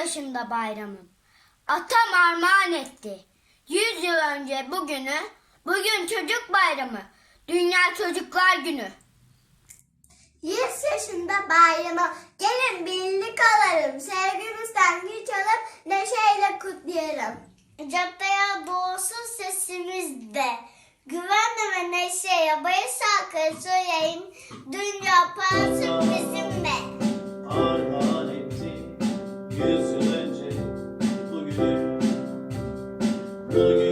yaşında bayramım. Atam armağan etti. 100 yıl önce bugünü, bugün çocuk bayramı, Dünya Çocuklar Günü. 100 yaşında bayramı gelin birlik olalım. Sevgimizden güç alıp neşeyle kutlayalım. Caddeye doğsun sesimizde. Güvenle ve neşeyle bayır şarkı söyleyeyim. Dünya. Armağan Hallelujah.